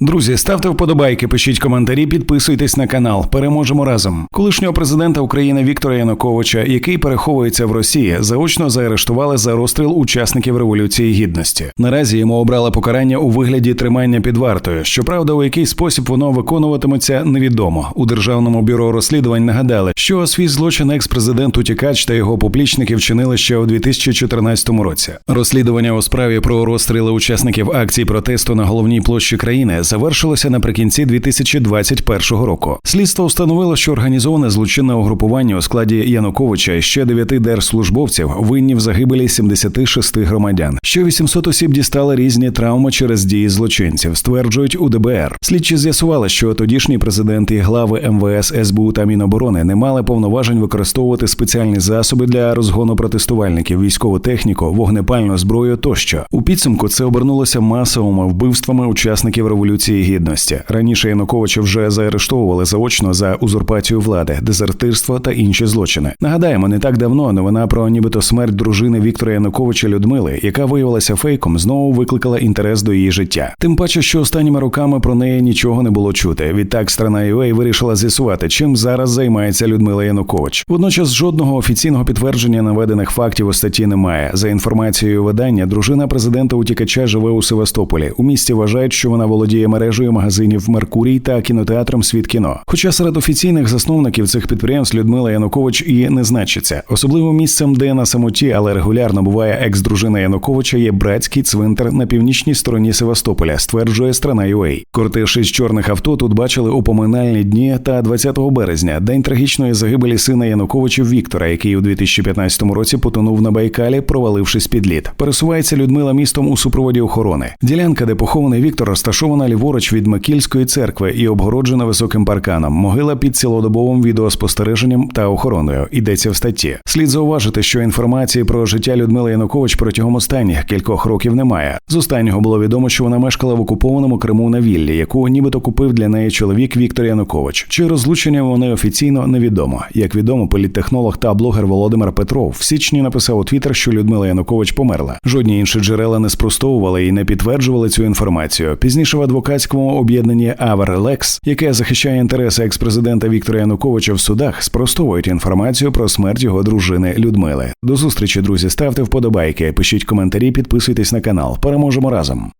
Друзі, ставте вподобайки, пишіть коментарі, підписуйтесь на канал. Переможемо разом. Колишнього президента України Віктора Януковича, який переховується в Росії, заочно заарештували за розстріл учасників революції гідності. Наразі йому обрали покарання у вигляді тримання під вартою. Щоправда, у який спосіб воно виконуватиметься, невідомо. У державному бюро розслідувань нагадали, що свій злочин екс-президент утікач та його поплічники вчинили ще у 2014 році. Розслідування у справі про розстріли учасників акцій протесту на головній площі країни завершилося наприкінці 2021 року. Слідство встановило, що організоване злочинне угрупування у складі Януковича і ще дев'яти держслужбовців винні в загибелі 76 громадян. Що 800 осіб дістали різні травми через дії злочинців, стверджують у ДБР. Слідчі з'ясували, що тодішній президент і глави МВС, СБУ та Міноборони не мали повноважень використовувати спеціальні засоби для розгону протестувальників, військову техніку, вогнепальну зброю тощо. У підсумку це обернулося масовими вбивствами учасників революції гідності. Раніше Януковича вже заарештовували заочно за узурпацію влади, дезертирство та інші злочини. Нагадаємо, не так давно новина про нібито смерть дружини Віктора Януковича Людмили, яка виявилася фейком, знову викликала інтерес до її життя. Тим паче, що останніми роками про неї нічого не було чути. Відтак страна UA вирішила з'ясувати, чим зараз займається Людмила Янукович. Водночас жодного офіційного підтвердження наведених фактів у статті немає. За інформацією видання, дружина президента утікача живе у Севастополі. У місті вважають, що вона володіє мережею магазинів Меркурій та кінотеатром Світ кіно. Хоча серед офіційних засновників цих підприємств Людмила Янукович і не значиться. Особливим місцем, де на самоті, але регулярно буває екс-дружина Януковича, є братський цвинтар на північній стороні Севастополя, стверджує страна UA. Кортеж із чорних авто тут бачили у поминальні дні та 20 березня, день трагічної загибелі сина Януковичів Віктора, який у 2015 році потонув на Байкалі, провалившись під лід. Пересувається Людмила містом у супроводі охорони. Ділянка, де похований Віктор, розташована ліворуч від Микільської церкви і обгороджена високим парканом. Могила під цілодобовим відеоспостереженням та охороною. Йдеться в статті. Слід зауважити, що інформації про життя Людмили Янукович протягом останніх кількох років немає. З останнього було відомо, що вона мешкала в окупованому Криму на віллі, яку нібито купив для неї чоловік Віктор Янукович. Чи розлучення вони офіційно невідомо. Як відомо, політтехнолог та блогер Володимир Петров в січні написав у Твіттер, що Людмила Янукович померла. Жодні інші джерела не спростовували і не підтверджували цю інформацію. Пізніше в адвокатському об'єднанні Аверлекс, яке захищає інтереси екс-президента Віктора Януковича в судах, спростовують інформацію про смерть його дружини Людмили. До зустрічі, друзі. Ставте вподобайки, пишіть коментарі, підписуйтесь на канал. Переможемо разом.